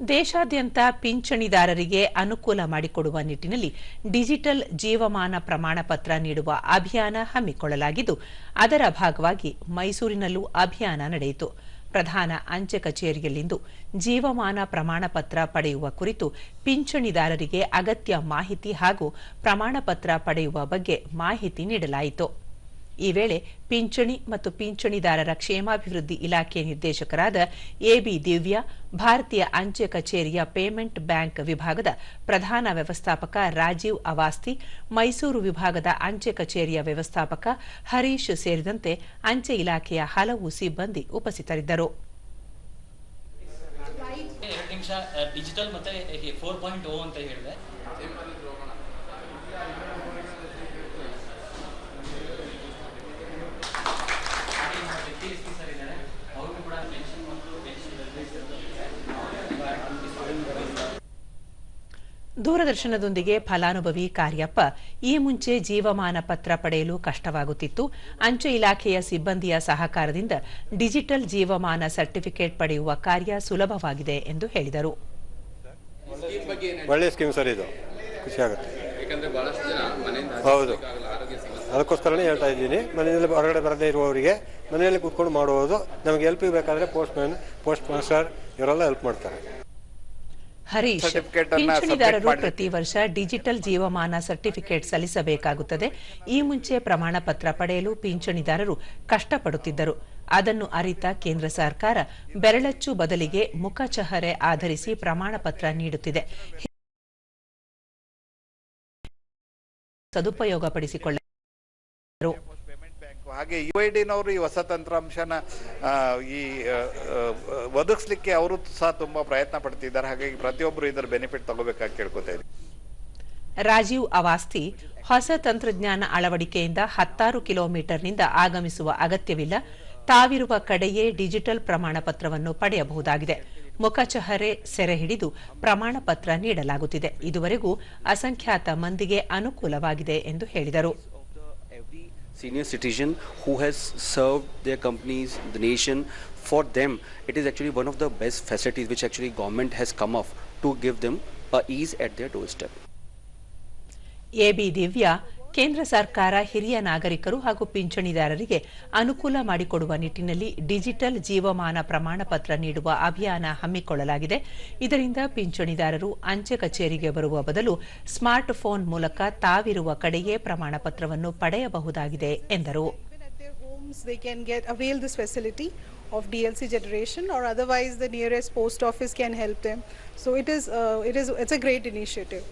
ದೇಶಾದ್ಯಂತ ಪಿಂಚಣಿದಾರರಿಗೆ ಅನುಕೂಲ ಮಾಡಿಕೊಡುವ ನಿಟ್ಟಿನಲ್ಲಿ ಡಿಜಿಟಲ್ ಜೀವಮಾನ ಪ್ರಮಾಣ ಪತ್ರ ನೀಡುವ ಅಭಿಯಾನ ಹಮ್ಮಿಕೊಳ್ಳಲಾಗಿದ್ದು, ಅದರ ಭಾಗವಾಗಿ ಮೈಸೂರಿನಲ್ಲೂ ಅಭಿಯಾನ ನಡೆಯಿತು. ಪ್ರಧಾನ ಅಂಚೆ ಕಚೇರಿಯಲ್ಲಿಂದು ಜೀವಮಾನ ಪ್ರಮಾಣ ಪತ್ರ ಪಡೆಯುವ ಕುರಿತು ಪಿಂಚಣಿದಾರರಿಗೆ ಅಗತ್ಯ ಮಾಹಿತಿ ಹಾಗೂ ಪ್ರಮಾಣ ಪತ್ರ ಪಡೆಯುವ ಬಗ್ಗೆ ಮಾಹಿತಿ ನೀಡಲಾಯಿತು. ಈ ವೇಳೆ ಪಿಂಚಣಿ ಮತ್ತು ಪಿಂಚಣಿದಾರರ ಕ್ಷೇಮಾಭಿವೃದ್ಧಿ ಇಲಾಖೆ ನಿರ್ದೇಶಕರಾದ ಎಬಿ ದಿವ್ಯಾ, ಭಾರತೀಯ ಅಂಚೆ ಕಚೇರಿಯ ಪೇಮೆಂಟ್ ಬ್ಯಾಂಕ್ ವಿಭಾಗದ ಪ್ರಧಾನ ವ್ಯವಸ್ಥಾಪಕ ರಾಜೀವ್ ಅವಾಸ್ತಿ, ಮೈಸೂರು ವಿಭಾಗದ ಅಂಚೆ ಕಚೇರಿಯ ವ್ಯವಸ್ಥಾಪಕ ಹರೀಶ್ ಸೇರಿದಂತೆ ಅಂಚೆ ಇಲಾಖೆಯ ಹಲವು ಸಿಬ್ಬಂದಿ ಉಪಸ್ಥಿತರಿದ್ದರು. ದೂರದರ್ಶನದೊಂದಿಗೆ ಫಲಾನುಭವಿ ಕಾರ್ಯಪ್ಪ ಈ ಮುಂಚೆ ಜೀವಮಾನ ಪತ್ರ ಪಡೆಯಲು ಕಷ್ಟವಾಗುತ್ತಿತ್ತು. ಅಂಚೆ ಇಲಾಖೆಯ ಸಿಬ್ಬಂದಿಯ ಸಹಕಾರದಿಂದ ಡಿಜಿಟಲ್ ಜೀವಮಾನ ಸರ್ಟಿಫಿಕೇಟ್ ಪಡೆಯುವ ಕಾರ್ಯ ಸುಲಭವಾಗಿದೆ ಎಂದು ಹೇಳಿದರು. ಒಳ್ಳೆ ಸ್ಕೀಮ್ ಸರ್ ಇದು. ಖುಷಿ ಆಗುತ್ತೆ. ಯಾಕಂದ್ರೆ ಬಹಳಷ್ಟು ಜನ ಮನೆಯಿಂದ ಹೌದು. ಅದಕ್ಕೋಸ್ಕರನೇ ಹೇಳ್ತಾ ಇದ್ದೀನಿ ಮನೆಯಲ್ಲಿ ಹೊರಗಡೆ ಬರದೇ ಇರುವವರಿಗೆ ಮನೆಯಲ್ಲಿ ಕೂತ್ಕೊಂಡು ಮಾಡುವುದು ನಮಗೆ ಹೆಲ್ಪ್ ಬೇಕಾದರೆ ಪೋಸ್ಟ್ ಮ್ಯಾನ್ ಪೋಸ್ಟ್ ಮಾಸ್ಟರ್ ಇವರೆಲ್ಲ ಹೆಲ್ಪ್ ಮಾಡ್ತಾರೆ. ಹರೀಶ್ ಪಿಂಚಣಿದಾರರು ಪ್ರತಿ ವರ್ಷ ಡಿಜಿಟಲ್ ಜೀವಮಾನ ಸರ್ಟಿಫಿಕೇಟ್ ಸಲ್ಲಿಸಬೇಕಾಗುತ್ತದೆ. ಈ ಮುಂಚೆ ಪ್ರಮಾಣ ಪತ್ರ ಪಡೆಯಲು ಪಿಂಚಣಿದಾರರು ಕಷ್ಟಪಡುತ್ತಿದ್ದರು. ಅದನ್ನು ಅರಿತ ಕೇಂದ್ರ ಸರ್ಕಾರ ಬೆರಳಚ್ಚು ಬದಲಿಗೆ ಮುಖಚಹರೆ ಆಧರಿಸಿ ಪ್ರಮಾಣ ಪತ್ರ ನೀಡುತ್ತಿದೆ. ಸದುಪಯೋಗಪಡಿಸಿಕೊಳ್ಳ ಹಾಗೆ ಯು ಐ ಡಿನವರು ಈ ಹೊಸ ತಂತ್ರಾಂಶನ ಈ ಒದಗಿಸ್ಲಿಕ್ಕೆ ಅವರು ಸಹ ತುಂಬಾ ಪ್ರಯತ್ನ ಪಡ್ತಿದ್ದಾರೆ. ಹಾಗಾಗಿ ಪ್ರತಿಯೊಬ್ಬರು ಇದರ ಬೆನಿಫಿಟ್ ತಗೋಬೇಕಾಗಿ ಕೇಳ್ಕೊತಾ ರಾಜೀವ್ ಅವಾಸ್ತಿ ಹೊಸ ತಂತ್ರಜ್ಞಾನ ಅಳವಡಿಕೆಯಿಂದ ಹತ್ತಾರು ಕಿಲೋಮೀಟರ್ನಿಂದ ಆಗಮಿಸುವ ಅಗತ್ಯವಿಲ್ಲ. ತಾವಿರುವ ಕಡೆಯೇ ಡಿಜಿಟಲ್ ಪ್ರಮಾಣ ಪತ್ರವನ್ನು ಪಡೆಯಬಹುದಾಗಿದೆ ಮುಖಚಹರೆ ಸೆರೆ ಹಿಡಿದು ಪ್ರಮಾಣ ಪತ್ರ ನೀಡಲಾಗುತ್ತಿದೆ. ಇದುವರೆಗೂ ಅಸಂಖ್ಯಾತ ಮಂದಿಗೆ ಅನುಕೂಲವಾಗಿದೆ ಎಂದು ಹೇಳಿದರು. senior citizen who has served their companies, the nation. For them, it is actually one of the best facilities which actually government has come up to give them a ease at their doorstep. AB Divya ಕೇಂದ್ರ ಸರ್ಕಾರ ಹಿರಿಯ ನಾಗರಿಕರು ಹಾಗೂ ಪಿಂಚಣಿದಾರರಿಗೆ ಅನುಕೂಲ ಮಾಡಿಕೊಡುವ ನಿಟ್ಟಿನಲ್ಲಿ digital ಜೀವಮಾನ ಪ್ರಮಾಣ ಪತ್ರ ನೀಡುವ ಅಭಿಯಾನ ಹಮ್ಮಿಕೊಳ್ಳಲಾಗಿದೆ. ಇದರಿಂದ ಪಿಂಚಣಿದಾರರು ಅಂಚೆ ಕಚೇರಿಗೆ ಬರುವ ಬದಲು ಸ್ಮಾರ್ಟ್ ಫೋನ್ ಮೂಲಕ ತಾವಿರುವ ಕಡೆಯೇ ಪ್ರಮಾಣ ಪತ್ರವನ್ನು ಪಡೆಯಬಹುದಾಗಿದೆ ಎಂದರು. Of dlc generation or otherwise the nearest post office can help them. So it is uh, it is it's a great initiative.